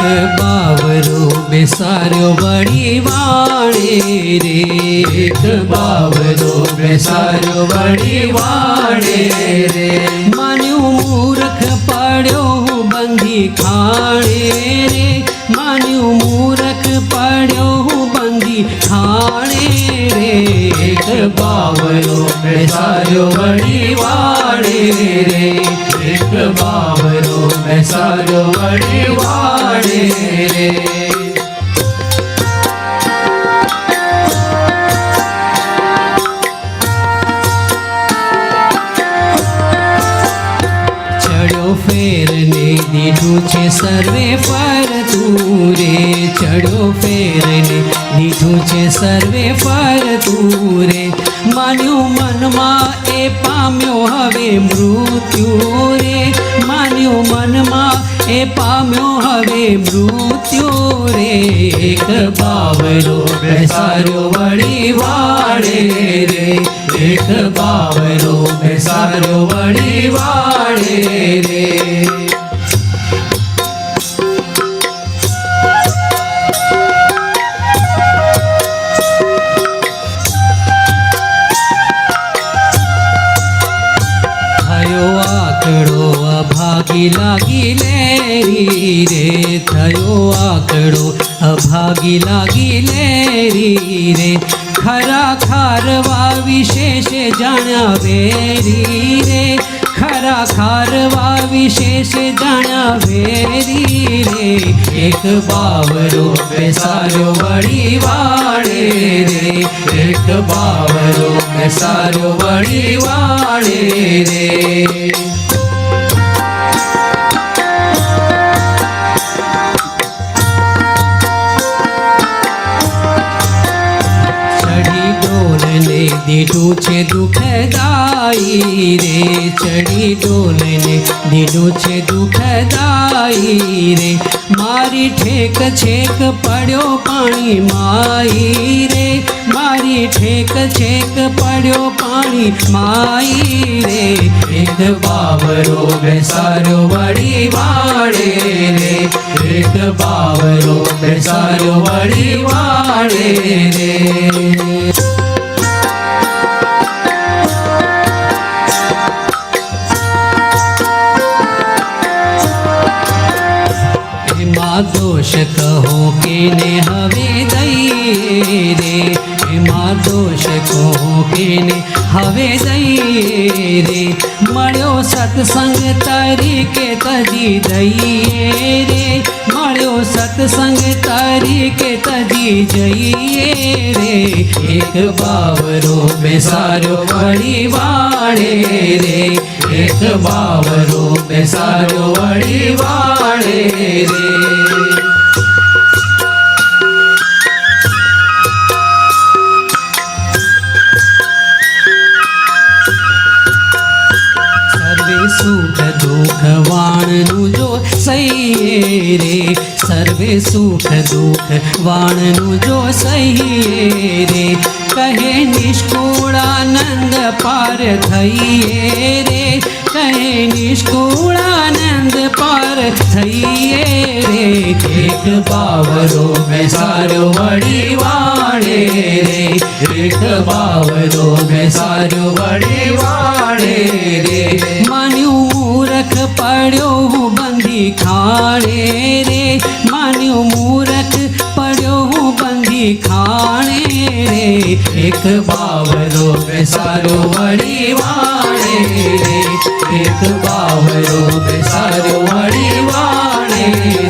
એક બાવરો બેસાર્યો વળી વાળે રે એક બાવરો બેસાર્યો વળી વાળે રે. માન્યું મૂર્ખ પડ્યો બંધી ખાણે રે. માન્યું મૂર્ખ પડ્યો બંધી ખાણે રે. એક બાવરો બેસાર્યો વળી વાળે રે. એક બાવરો બેસાર્યો વળી વાળે. રે ફેરને દીધું છે સર્વે ફરતું રે ચડ્યો ફેરને દીધું છે સર્વે ફરતું રે માન્યું મનમાં એ પામ્યો હવે મૃત્યુ રે. માન્યું મનમાં એ પામ્યો હવે મૃત્યુ રે. એક બાવરો બેસાર્યો વળી વાળે રે. देख बावरो में सारो वड़ी वाड़े रे। અભાગી લાગી લેરી રે, થયો આકડો. અભાગી લાગી લેરી રે, ખરા ખારવા વિશેષ જાણ્યા વેરી રે. ખરા ખારવા વિશેષ જાણ્યા વેરી રે. એક બાવરો બેસારો વળી વાળે રે. એક બાવરો બેસારો વળી વાળે રે. ડોલને દીધું છે દુઃખદાઈ રે ચડી ડોલને દીધું છે દુઃખદાઈ રે મારી ઠેક છેક પડ્યો પાણી માઈ રે મારી ઠેક છેક પડ્યો પાણી માઈ રે એક બાવરો બેસાર્યો વળી વાળે રે એક બાવરો બેસાર્યો વળી વાળે રે એમાં દોષ કહો કેને હવે દઈએ રે એમાં દોષ કહો કેને હવે દઈએ રે મળ્યો સત્સંગ તારીખે તજી દઈએ રે મળ્યો સત્સંગ તારીખે તજી જઈએ રે એક બાવરો બેસારો વળી વાળે રે એક બાવરો બેસાડ્યો વળી વાળે રે સુખ દુઃખ વાણનું જો સહીએ રે. સર્વે સુખ દુઃખ વાણનું જો સહીએ રે. કહે નિષ્કુળાનંદ પાર થઈએ રે કહે નિષ્કુળાનંદ પાર થઈએ રે એક બાવરો બેસાર્યો વળી વાળે રે એક બાવરો બેસાર્યો વળી વાળે રે માન્યું મૂરખ પડ્યો હું બંધી ખાણે રે માન્યું મૂરખ પડ્યો હું બંધી એક બાવરો બેસારો વળી વાણે એક બાવરો બેસારો વળી વાણે